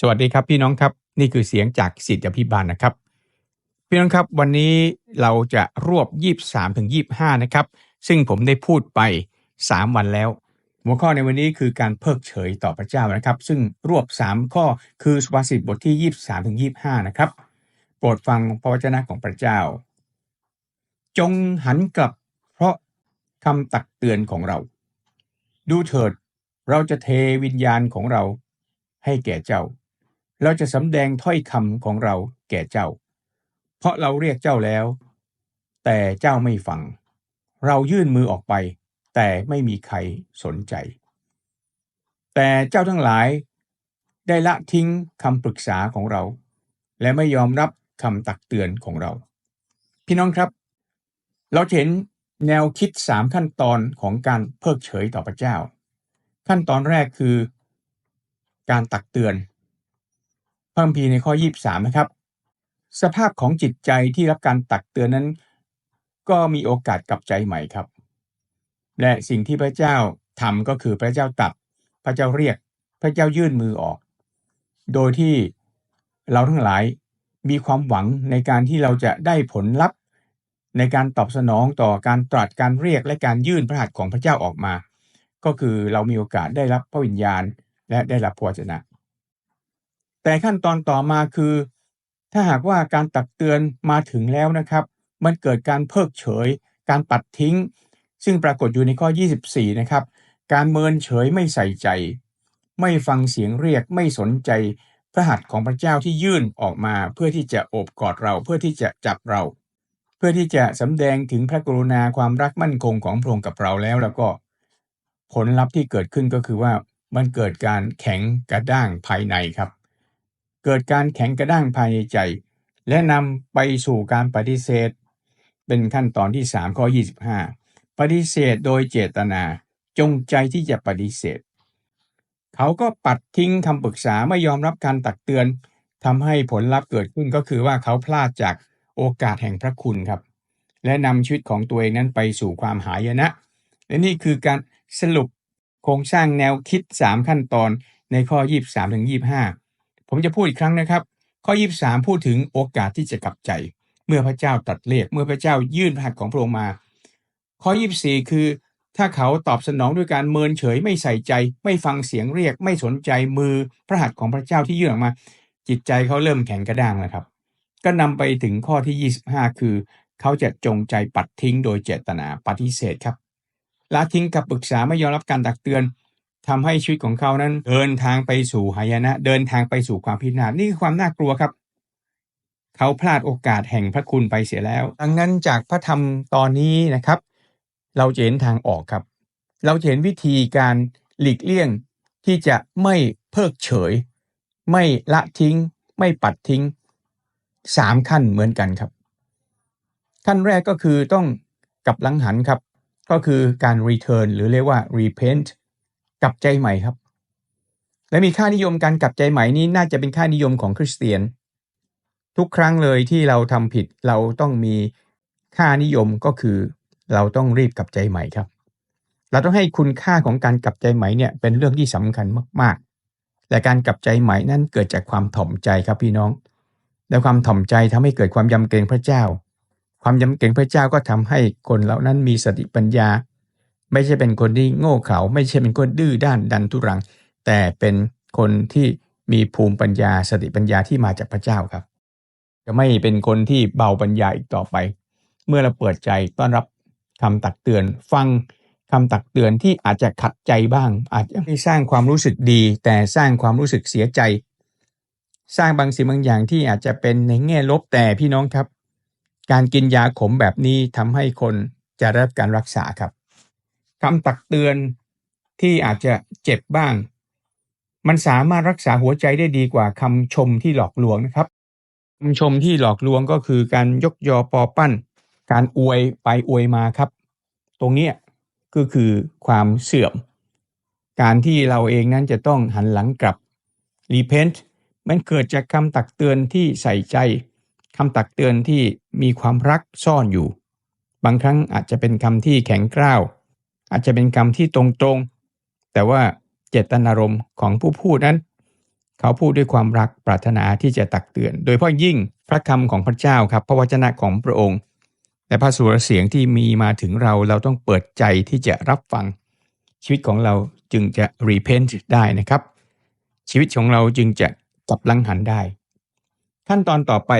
สวัสดีครับพี่น้องครับนี่คือเสียงจากสิทธิพิบาลนะครับ พี่น้องครับวันนี้เราจะรวบ 23ถึง25 นะครับ ซึ่งผมได้พูดไป 3 วันแล้ว หัวข้อในวันนี้คือการเพิกเฉยต่อพระเจ้านะครับ ซึ่งรวบ 3 ข้อคือสุภาษิตบทที่ 23ถึง25 นะครับ โปรดฟังพระวจนะของพระเจ้า จงหันกลับเพราะคำตักเตือนของเรา ดูเถิดเราจะเทวิญญาณของเราให้แก่เจ้า เราจะสำแดงถ้อยคำของเราแก่เจ้า เพราะเราเรียกเจ้าแล้ว แต่เจ้าไม่ฟัง เรายื่นมือออกไป แต่ไม่มีใครสนใจ แต่เจ้าทั้งหลายได้ละทิ้งคำปรึกษาของเรา และไม่ยอมรับคำตักเตือนของเรา พี่น้องครับ เราเห็นแนวคิดสามขั้นตอนของการเพิกเฉยต่อพระเจ้า ขั้นตอนแรกคือ การตักเตือน พระคัมภีร์ในข้อ 23 นะครับ สภาพของจิตใจที่รับการตักเตือนนั้น ก็มีโอกาสกลับใจใหม่ครับ และสิ่งที่พระเจ้าทำก็คือพระเจ้าตัด พระเจ้าเรียก พระเจ้ายื่นมือออก โดยที่เราทั้งหลายมีความหวังในการที่เราจะได้ผลลัพธ์ ในการตอบสนองต่อการตรัสการเรียกและการยื่นพระหัตถ์ของพระเจ้าออกมา ก็คือเรามีโอกาสได้รับพระวิญญาณ และได้รับพระวจนะ แต่ขั้นตอนต่อมาคือ ถ้าหากว่าการตักเตือนมาถึงแล้วนะครับ มันเกิดการเพิกเฉย การปัดทิ้ง ซึ่งปรากฏอยู่ในข้อ 24 นะครับ การเมินเฉยไม่ใส่ใจ ไม่ฟังเสียงเรียกไม่สนใจพระหัตถ์ของพระเจ้าที่ยื่นออกมา เพื่อที่จะโอบกอดเราเพื่อที่จะจับเรา เพื่อที่จะสำแดงถึงพระกรุณาความรักมั่นคงของพระองค์กับเราแล้วแล้วก็ ผลลัพธ์ที่เกิดขึ้นก็คือว่ามันเกิดการแข็งกระด้างภายในครับ เกิดการแข็งกระด้างภายในใจ และนำไปสู่การปฏิเสธ เป็นขั้นตอนที่ 3 ข้อ 25 ปฏิเสธโดยเจตนาจงใจที่จะปฏิเสธ เขาก็ปัดทิ้งคำปรึกษาไม่ยอมรับการตักเตือนทำให้ผลลัพธ์เกิดขึ้นก็คือว่าเขาพลาดจากโอกาสแห่งพระคุณครับ และนำชีวิตของตัวเองนั้นไปสู่ความหายนะ และนี่คือการสรุปโครงสร้างแนวคิด 3 ขั้นตอนในข้อ 23ถึง25 ผมจะพูดอีกครั้งนะครับ ข้อ 23 พูดถึงโอกาสที่จะกลับใจ เมื่อพระเจ้าตัดเรียกเมื่อพระเจ้ายื่นพระหัตถ์ของพระองค์มา ข้อ 24 คือ ถ้าเขาตอบสนองด้วยการเมินเฉยไม่ใส่ใจ ไม่ฟังเสียงเรียก ไม่สนใจมือพระหัตถ์ของพระเจ้าที่ยื่นออกมา จิตใจเขาเริ่มแข็งกระด้างแล้วครับ ก็นำไปถึงข้อที่ 25 คือ เขาจะจงใจปัดทิ้งโดยเจตนาปฏิเสธครับละทิ้งกับปรึกษาไม่ยอมรับการตักเตือน ทำให้ชีวิตของเขานั้น เดินทางไปสู่หายนะ เดินทางไปสู่ความพินาศนี่คือความน่ากลัวครับ เขาพลาดโอกาสแห่งพระคุณไปเสียแล้ว ดังนั้นจากพระธรรมตอนนี้นะครับ เราจะเห็นทางออกครับ เราจะเห็นวิธีการหลีกเลี่ยงที่จะไม่เพิกเฉย ไม่ละทิ้ง ไม่ปัดทิ้งสามขั้นเหมือนกันครับ ขั้นแรกก็คือต้องกลับหลังหันครับ ก็คือการ return หรือเรียกว่า repent กลับใจใหม่ครับ และมีค่านิยมการกลับใจใหม่นี้น่าจะเป็นค่านิยมของคริสเตียน ทุกครั้งเลยที่เราทำผิดเราต้องมีค่านิยมก็คือ เราต้องรีบกลับใจใหม่ครับ เราต้องให้คุณค่าของการกลับใจใหม่เนี่ยเป็นเรื่องที่สำคัญมากๆ และการกลับใจใหม่นั้นเกิดจากความถ่อมใจครับพี่น้อง และความถ่อมใจทำให้เกิดความยำเกรงพระเจ้า ความยำเกรงพระเจ้าก็ทำให้คนเหล่านั้นมีสติปัญญา ไม่ใช่เป็นคนที่โง่เขลาไม่ใช่เป็นคนดื้อด้านดันทุรัง แต่เป็นคนที่มีภูมิปัญญาสติปัญญาที่มาจากพระเจ้าครับ จะไม่เป็นคนที่เบาปัญญาอีกต่อไป เมื่อเราเปิดใจต้อนรับคำตักเตือน ฟังคำตักเตือนที่อาจจะขัดใจบ้าง อาจจะไม่สร้างความรู้สึกดี แต่สร้างความรู้สึกเสียใจ สร้างบางสิ่งบางอย่างที่อาจจะเป็นในแง่ลบแต่พี่น้องครับ การกินยาขมแบบนี้ทำให้คนจะได้รับการรักษาครับ คำตักเตือนที่อาจจะเจ็บบ้าง มันสามารถรักษาหัวใจได้ดีกว่าคำชมที่หลอกลวงนะครับคำชมที่หลอกลวงก็คือการยกยอปอปั้น การอวยไปอวยมาครับ ตรงนี้ก็คือความเสื่อม การที่เราเองนั้นจะต้องหันหลังกลับ repent มันเกิดจากคำตักเตือนที่ใส่ใจคำตักเตือนที่มีความรักซ่อนอยู่ บางครั้งอาจจะเป็นคำที่แข็งกร้าว อาจจะเป็นคำที่ตรงๆ แต่ว่าเจตนารมณ์ของผู้พูดนั้น เขาพูดด้วยความรักปรารถนาที่จะตักเตือน โดยเฉพาะยิ่งพระคำของพระเจ้าครับ พระวจนะของพระองค์และพระสุรเสียงที่มีมาถึงเราเราต้องเปิดใจที่จะรับฟัง ชีวิตของเราจึงจะ repent ได้นะครับ ชีวิตของเราจึงจะกลับลังหันได้ ขั้นตอนต่อไป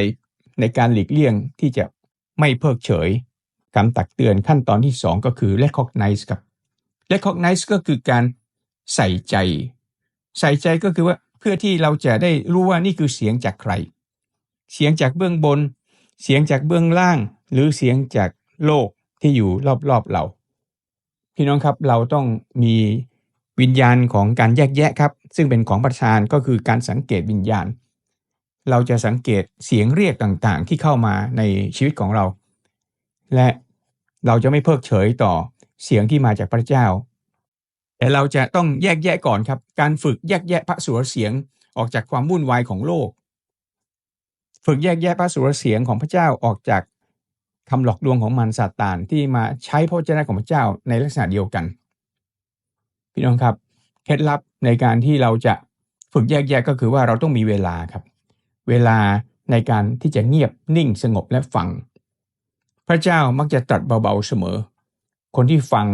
ในการหลีกเลี่ยงที่จะไม่เพิกเฉย คำตักเตือนขั้นตอนที่ 2 ก็คือ recognize ครับ recognize ก็คือการใส่ใจ ใส่ใจก็คือว่าเพื่อที่เราจะได้รู้ว่านี่คือเสียงจากใคร เสียงจากเบื้องบน เสียงจากเบื้องล่าง หรือเสียงจากโลกที่อยู่รอบๆเรา พี่น้องครับเราต้องมีวิญญาณของการแยกแยะครับ ซึ่งเป็นของประธานก็คือการสังเกตวิญญาณ เราจะสังเกตเสียงเรียกต่างๆ ที่เข้ามาในชีวิตของเรา และ เราจะไม่เพิกเฉยต่อเสียงที่มาจากพระเจ้า แต่เราจะต้องแยกแยะก่อนครับ การฝึกแยกแยะพระสุรเสียงออกจากความวุ่นวายของโลก ฝึกแยกแยะพระสุรเสียงของพระเจ้าออกจากคำหลอกลวงของมันซาตานที่มาใช้พระเจ้าของพระเจ้าในลักษณะเดียวกัน พี่น้องครับเคล็ดลับในการที่เราจะฝึกแยกแยะก็คือว่าเราต้องมีเวลาครับ เวลาในการที่จะเงียบนิ่งสงบและฟัง พระเจ้ามักจะตรัสเบาๆเสมอ คนที่ฟัง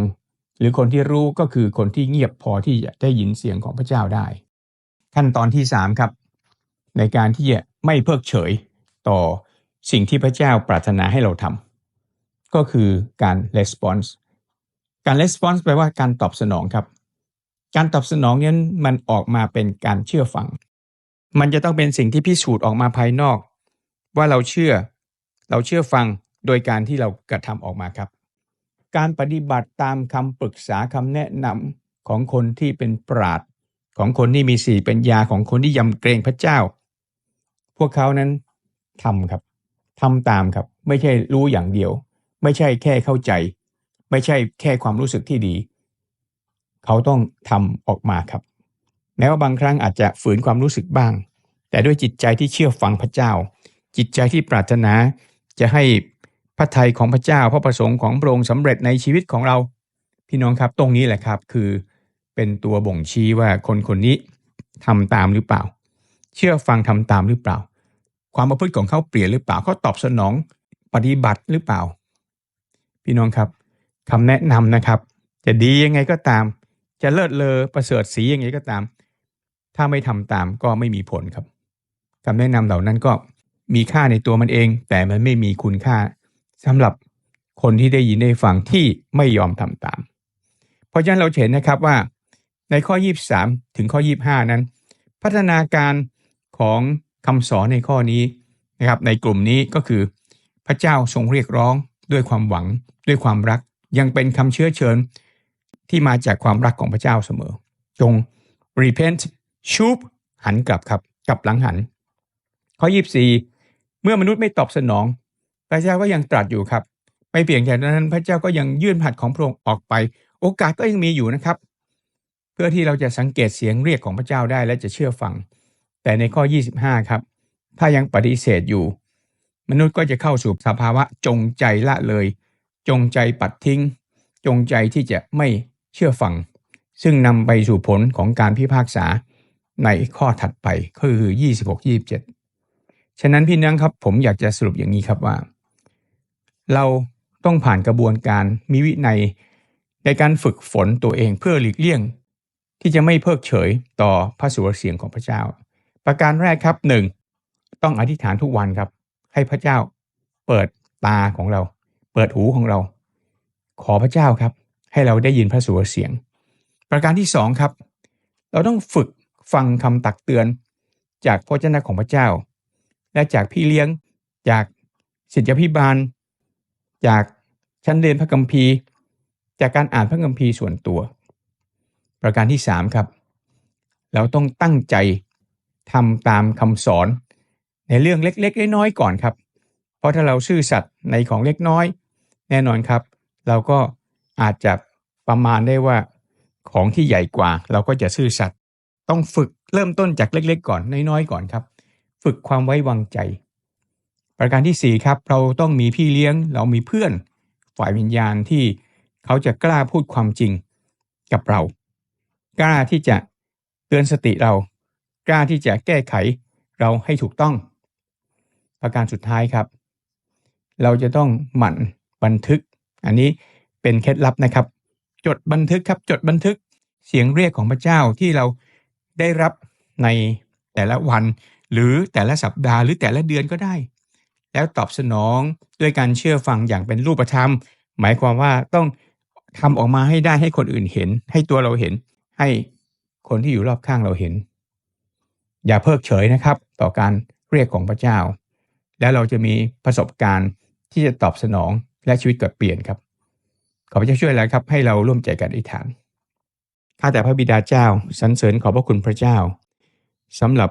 หรือคนที่รู้ก็คือคนที่เงียบพอที่จะได้ยินเสียงของพระเจ้าได้ ขั้นตอนที่3ครับในการที่จะไม่เพิกเฉยต่อสิ่งที่พระเจ้าปรารถนาให้เราทำก็คือการ response การ response แปลว่าการตอบสนองครับ การตอบสนองนี้มันออกมาเป็นการเชื่อฟัง มันจะต้องเป็นสิ่งที่พิสูจน์ออกมาภายนอก ว่าเราเชื่อ เราเชื่อฟัง โดยการที่เรากระทำออกมาครับ การปฏิบัติตามคำปรึกษาคำแนะนำของคนที่เป็นปราดของคนที่มีสีเป็นยาของคนที่ยำเกรงพระเจ้า พวกเขานั้นทำครับทำตามครับ ไม่ใช่รู้อย่างเดียว ไม่ใช่แค่เข้าใจ ไม่ใช่แค่ความรู้สึกที่ดี เขาต้องทำออกมาครับ แม้ว่าบางครั้งอาจจะฝืนความรู้สึกบ้าง แต่ด้วยจิตใจที่เชื่อฟังพระเจ้า จิตใจที่ปรารถนาจะให้ พระทัยของพระเจ้าพระประสงค์ของพระองค์สำเร็จในชีวิตของเรา พี่น้องครับตรงนี้แหละครับคือเป็นตัวบ่งชี้ว่าคนคนนี้ทำตามหรือเปล่า เชื่อฟังทำตามหรือเปล่า ความประพฤติของเขาเปลี่ยนหรือเปล่าเขาตอบสนองปฏิบัติหรือเปล่า พี่น้องครับคำแนะนำนะครับ จะดียังไงก็ตาม จะเลิศเลอประเสริฐสียังไงก็ตาม ถ้าไม่ทำตามก็ไม่มีผลครับคำแนะนำเหล่านั้นก็มีค่าในตัวมันเอง แต่มันไม่มีคุณค่า สำหรับคนที่ได้ยินได้ฟังที่ไม่ยอมทำตาม เพราะฉะนั้นเราเห็นนะครับว่าในข้อ 23 ถึงข้อ 25 นั้น พัฒนาการของคำสอนในข้อนี้นะครับในกลุ่มนี้ก็คือพระเจ้าทรงเรียกร้องด้วยความหวังด้วยความรัก ยังเป็นคำเชื้อเชิญที่มาจากความรักของพระเจ้าเสมอ จง repent ชูบหันกลับครับกลับหลังหัน ข้อ 24 เมื่อมนุษย์ไม่ตอบสนอง พระเจ้าก็ยังตรัสอยู่ครับ ไม่เพียงแค่นั้นพระเจ้าก็ยังยื่นผัดของพระองค์ออกไป โอกาสก็ยังมีอยู่นะครับ เพื่อที่เราจะสังเกตเสียงเรียกของพระเจ้าได้และจะเชื่อฟัง แต่ในข้อ 25 ครับ ถ้ายังปฏิเสธอยู่ มนุษย์ก็จะเข้าสู่สภาวะจงใจละเลย จงใจปัดทิ้ง จงใจที่จะไม่เชื่อฟัง ซึ่งนำไปสู่ผลของการพิพากษาในข้อถัดไปคือ 26-27 ฉะนั้นพี่น้องครับผมอยากจะสรุปอย่างนี้ครับว่า เราต้องผ่านกระบวนการมีวินัย ในการฝึกฝนตัวเองเพื่อหลีกเลี่ยง ที่จะไม่เพิกเฉยต่อพระสุรเสียงของพระเจ้า ประการแรกครับหนึ่งต้องอธิษฐานทุกวันครับ ให้พระเจ้าเปิดตาของเรา เปิดหูของเรา ขอพระเจ้าครับ ให้เราได้ยินพระสุรเสียง ประการที่สองครับ เราต้องฝึกฟังคำตักเตือน จากพระเจ้าของพระเจ้า และจากพี่เลี้ยงจากศิษยาพิบาล จากชั้นเรียนพระคัมภีร์ จากการอ่านพระคัมภีร์ส่วนตัว ประการที่ 3 ครับ เราต้องตั้งใจทำตามคำสอนในเรื่องเล็กๆน้อยๆก่อนครับ เพราะถ้าเราซื่อสัตย์ในของเล็กน้อย แน่นอนครับ เราก็อาจจะประมาณได้ว่าของที่ใหญ่กว่า เราก็จะซื่อสัตย์ต้องฝึกเริ่มต้นจากเล็ก ๆ ก่อนน้อยๆก่อนครับ ฝึกความไว้วางใจ ประการที่ 4 ครับ เราต้องมีพี่เลี้ยง เรามีเพื่อนฝ่ายวิญญาณที่เขาจะกล้าพูดความจริงกับเรา กล้าที่จะเตือนสติเรากกล้าที่จะแก้ไขเราให้ถูกต้อง ประการสุดท้ายครับ เราจะต้องหมั่นบันทึก อันนี้เป็นเคล็ดลับนะครับ จดบันทึกครับจดบันทึกเสียงเรียกของพระเจ้าที่เราได้รับในแต่ละวัน หรือแต่ละสัปดาห์หรือแต่ละเดือนก็ได้ แล้วตอบสนองด้วยการเชื่อฟังอย่างเป็นรูปธรรม หมายความว่าต้องทำออกมาให้ได้ให้คนอื่นเห็น ให้ตัวเราเห็น ให้คนที่อยู่รอบข้างเราเห็น อย่าเพิกเฉยนะครับ ต่อการเรียกของพระเจ้า แล้วเราจะมีประสบการณ์ที่จะตอบสนองและชีวิตเกิดเปลี่ยนครับ ขอพระเจ้าช่วยแล้วครับ ให้เราร่วมใจกันอธิษฐานข้าแต่พระบิดาเจ้าสรรเสริญขอบพระคุณพระเจ้าสำหรับ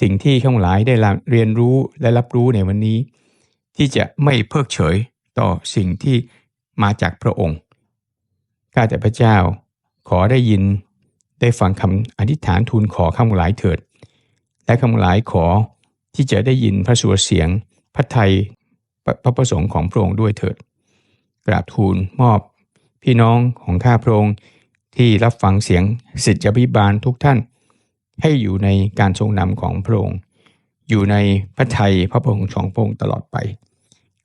สิ่งที่ข้างหลายได้เรียนรู้และรับรู้ในวันนี้ ที่จะไม่เพิกเฉยต่อสิ่งที่มาจากพระองค์ ข้าแต่พระเจ้าขอได้ยินได้ฟังคำอธิษฐานทูลขอข้าหลายเถิด และข้าหลายขอที่จะได้ยินพระสุรเสียงพระไทยพระประสงค์ของพระองค์ด้วยเถิด กราบทูลมอบพี่น้องของข้าพระองค์ที่รับฟังเสียงสิทธิพิบาลทุกท่าน ให้อยู่ในการทรงนำของพระองค์ อยู่ในพระทัยพระพงค์ของพระองค์ตลอดไป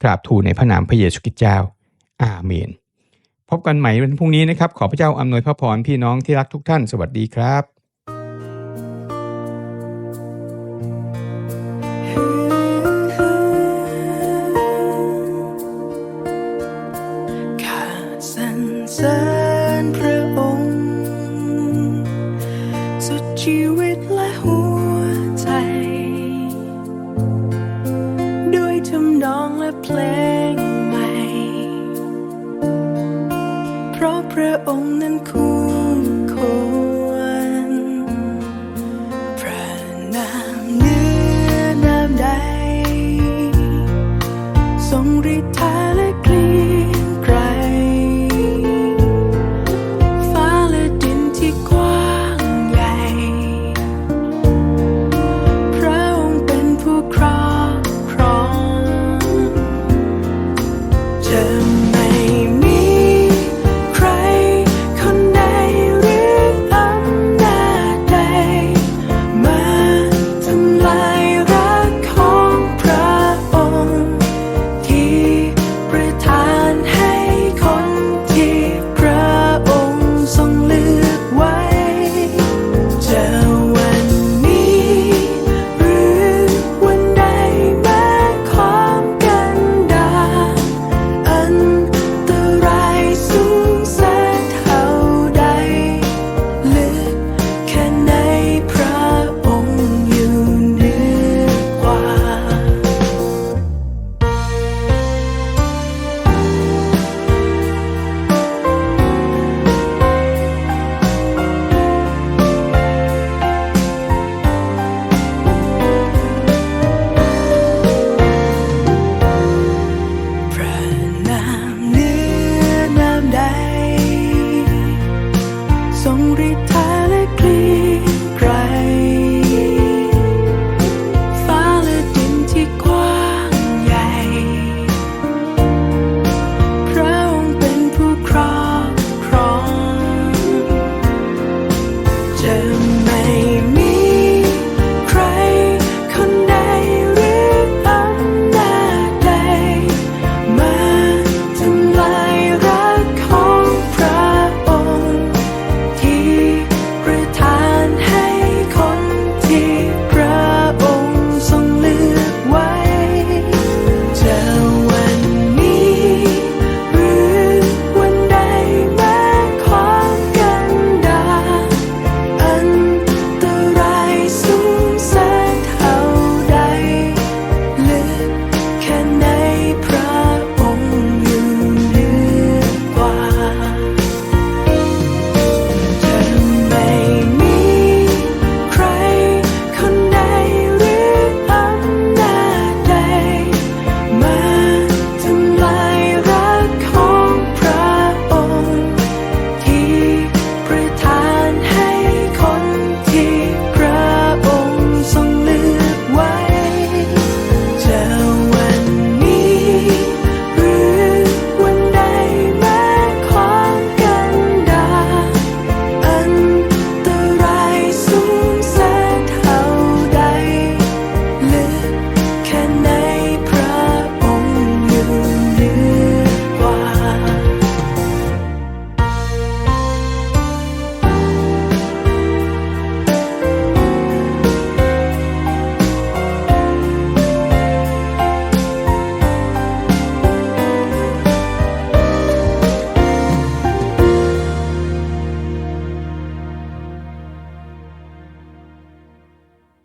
กราบทูลในพระนามพระเยซูคริสต์เจ้า อาเมน พบกันใหม่วันพรุ่งนี้นะครับ ขอพระเจ้าอำนวยพระพรพี่น้องที่รักทุกท่าน สวัสดีครับข้าสัน